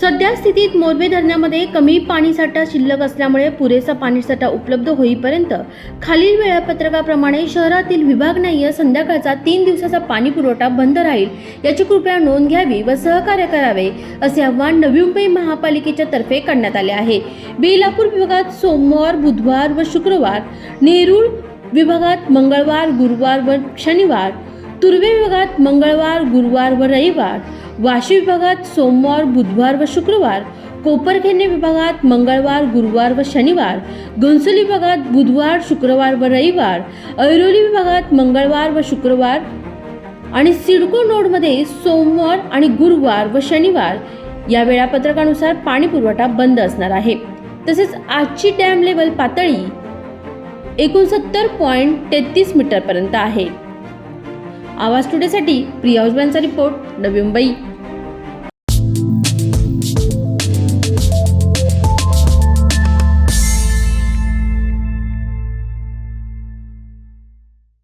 सध्या स्थितीत मोरबे धरणामध्ये कमी पाणीसाठा शिल्लक असल्यामुळे पुरेसा पाणीसाठा उपलब्ध होईपर्यंत खालील वेळापत्रकाप्रमाणे शहरातील विभागनाय संध्याकाळचा तीन दिवसाचा पाणी पुरवठा बंद राहील याची कृपया नोंद घ्यावी व सहकार्य करावे असे आवाहन नवी मुंबई महापालिकेच्या तर्फे करण्यात आले आहे. बेलापूर विभागात सोमवार बुधवार व शुक्रवार नेरूळ विभागात मंगळवार गुरुवार व शनिवार तुर्वे विभागात मंगळवार गुरुवार व रविवार वाशी विभागात सोमवार बुधवार व शुक्रवार कोपरखेने विभागात मंगळवार गुरुवार व शनिवार घनसोली विभागात बुधवार शुक्रवार व रविवार ऐरोली विभागात मंगळवार व शुक्रवार आणि सिडको नोडमध्ये सोमवार आणि गुरुवार व शनिवार या वेळापत्रकानुसार पाणी पुरवठा बंद असणार आहे. तसेच आजची डॅम लेवल पातळी एकोणसत्तर पॉईंट तेहतीस मीटरपर्यंत आहे. आवाज टुडेसाठी प्रिया उजवांचा रिपोर्ट नवी मुंबई.